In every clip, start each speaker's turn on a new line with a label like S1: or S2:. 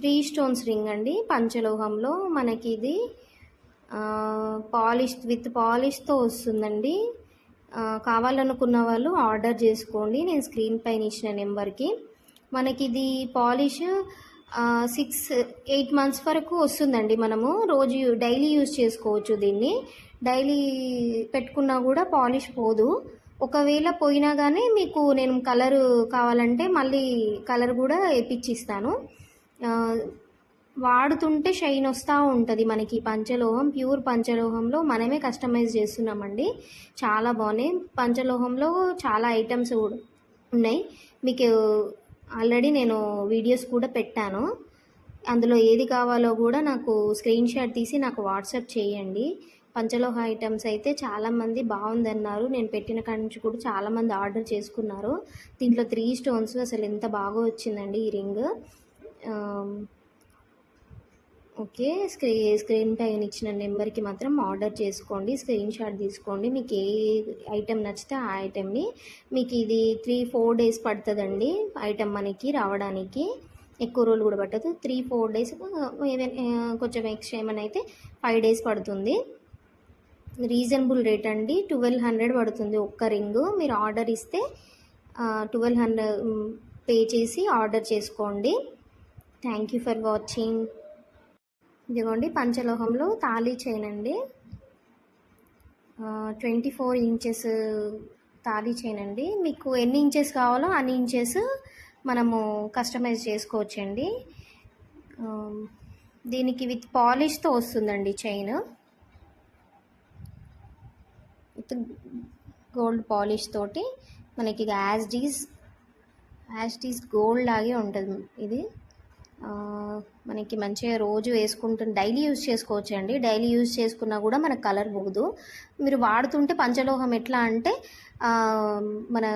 S1: Three stones ring అండి. పంచలోహంలో మనకి ఇది పాలిష్ విత్ పాలిష్తో వస్తుందండి. కావాలనుకున్న వాళ్ళు ఆర్డర్ చేసుకోండి. నేను స్క్రీన్ పైన ఇచ్చిన నెంబర్కి. మనకి ఇది పాలిష్ సిక్స్ ఎయిట్ మంత్స్ వరకు వస్తుందండి మనము. రోజు డైలీ యూజ్ చేసుకోవచ్చు దీన్ని. డైలీ పెట్టుకున్నా కూడా పాలిష్ పోదు. ఒకవేళ పోయినా కానీ మీకు నేను కలర్ కావాలంటే మళ్ళీ కలర్ కూడా వేపించిస్తాను వాడుతుంటే షైన్ వస్తూ ఉంటుంది మనకి. పంచలోహం ప్యూర్ పంచలోహంలో మనమే కస్టమైజ్ చేస్తున్నామండి. చాలా బాగున్నాయి. పంచలోహంలో చాలా ఐటమ్స్ కూడా ఉన్నాయి. మీకు ఆల్రెడీ నేను వీడియోస్ కూడా పెట్టాను. అందులో ఏది కావాలో కూడా నాకు స్క్రీన్ షాట్ తీసి నాకు వాట్సాప్ చేయండి. పంచలోహ ఐటమ్స్ అయితే చాలామంది బాగుందన్నారు. నేను పెట్టిన కాడి నుంచి కూడా చాలామంది ఆర్డర్ చేసుకున్నారు. దీంట్లో త్రీ స్టోన్స్ అసలు ఎంత బాగా వచ్చిందండి ఈ రింగ్. ఓకే స్క్రీ స్క్రీన్ పైన ఇచ్చిన నెంబర్కి మాత్రం ఆర్డర్ చేసుకోండి స్క్రీన్ షాట్ తీసుకోండి. మీకు ఏ ఐటెం నచ్చితే ఆ ఐటెంని మీకు ఇది త్రీ ఫోర్ డేస్ పడుతుందండి ఐటెం మనకి రావడానికి. ఎక్కువ రోజులు కూడా పట్టదు. త్రీ ఫోర్ డేస్ కొంచెం ఎక్స్ట్రా ఏమైనా అయితే ఫైవ్ డేస్ పడుతుంది. రీజనబుల్ రేట్ అండి. ట్వెల్వ్ హండ్రెడ్ పడుతుంది ఒక్క రింగు. మీరు ఆర్డర్ ఇస్తే ట్వెల్వ్ హండ్రెడ్ పే చేసి ఆర్డర్ చేసుకోండి. Thank you for watching. ఇదిగోండి పంచలోహంలో తాళీ చైన్ అండి. ట్వంటీ ఫోర్ ఇంచెస్ తాళీ చైన్ అండి. మీకు ఎన్ని ఇంచెస్ కావాలో అన్ని ఇంచెస్ మనము కస్టమైజ్ చేసుకోవచ్చండి. దీనికి విత్ పాలిష్తో వస్తుందండి చైన్. విత్ గోల్డ్ పాలిష్ తోటి మనకి as this as this gold లాగే ఉంటుంది ఇది. మనకి మంచిగా రోజు వేసుకుంటున్న డైలీ యూజ్ చేసుకోవచ్చు అండి డైలీ యూజ్ చేసుకున్నా కూడా మనకు కలర్ పోదు. మీరు వాడుతుంటే పంచలోహం ఎట్లా అంటే మన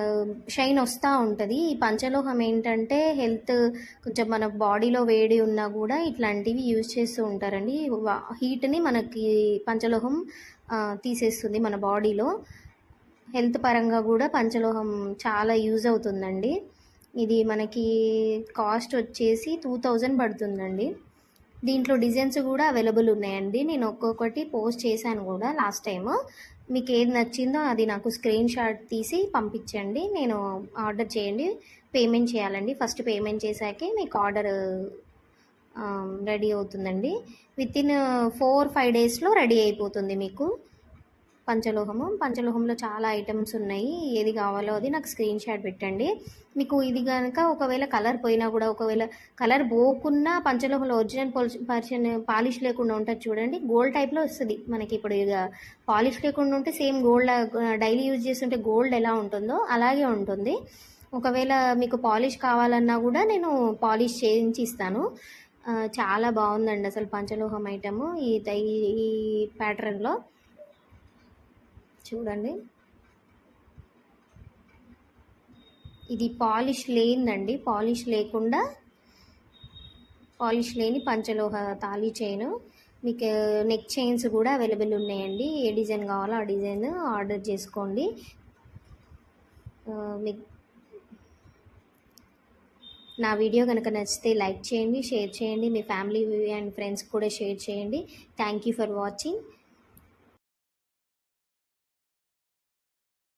S1: షైన్ వస్తూ ఉంటుంది. ఈ పంచలోహం ఏంటంటే హెల్త్ కొంచెం మన బాడీలో వేడి ఉన్నా కూడా ఇట్లాంటివి యూజ్ చేస్తూ ఉంటారండి. హీట్ని మనకి పంచలోహం తీసేస్తుంది మన బాడీలో. హెల్త్ పరంగా కూడా పంచలోహం చాలా యూజ్ అవుతుందండి. ఇది మనకి కాస్ట్ వచ్చేసి టూ థౌజండ్ పడుతుందండి. దీంట్లో డిజైన్స్ కూడా అవైలబుల్ ఉన్నాయండి. నేను ఒక్కొక్కటి పోస్ట్ చేశాను కూడా లాస్ట్ టైం మీకు ఏది నచ్చిందో అది నాకు స్క్రీన్ షాట్ తీసి పంపించండి. నేను ఆర్డర్ చేయండి. పేమెంట్ చేయాలండి. ఫస్ట్ పేమెంట్ చేశాకే మీకు ఆర్డర్ రెడీ అవుతుందండి. విత్ ఇన్ ఫోర్ ఫైవ్ డేస్లో రెడీ అయిపోతుంది మీకు. పంచలోహము. పంచలోహంలో చాలా ఐటమ్స్ ఉన్నాయి. ఏది కావాలో అది నాకు స్క్రీన్ షాట్ పెట్టండి. మీకు ఇది కనుక ఒకవేళ కలర్ పోయినా కూడా ఒకవేళ కలర్ పోకున్నా పంచలోహంలో ఒరిజినల్ పర్షన్ పాలిష్ లేకుండా ఉంటుంది చూడండి. గోల్డ్ టైప్లో వస్తుంది. మనకి ఇప్పుడు ఇక పాలిష్ లేకుండా ఉంటే సేమ్ గోల్డ్ డైలీ యూజ్ చేస్తుంటే గోల్డ్ ఎలా ఉంటుందో అలాగే ఉంటుంది. ఒకవేళ మీకు పాలిష్ కావాలన్నా కూడా నేను పాలిష్ చేయించి ఇస్తాను. చాలా బాగుందండి అసలు పంచలోహం ఐటము ఈ ఈ- ఈ ప్యాటర్న్లో చూడండి. ఇది పాలిష్ లేనిదండి. పాలిష్ లేకుండా పాలిష్ లేని పంచలోహ తాళీ చైన్. మీకు నెక్ చైన్స్ కూడా అవైలబుల్ ఉన్నాయండి. ఏ డిజైన్ కావాలో ఆ డిజైన్ ఆర్డర్ చేసుకోండి. మీకు నా వీడియో కనుక నచ్చితే లైక్ చేయండి షేర్ చేయండి. మీ ఫ్యామిలీ అండ్ ఫ్రెండ్స్ కూడా షేర్ చేయండి. Thank you for watching.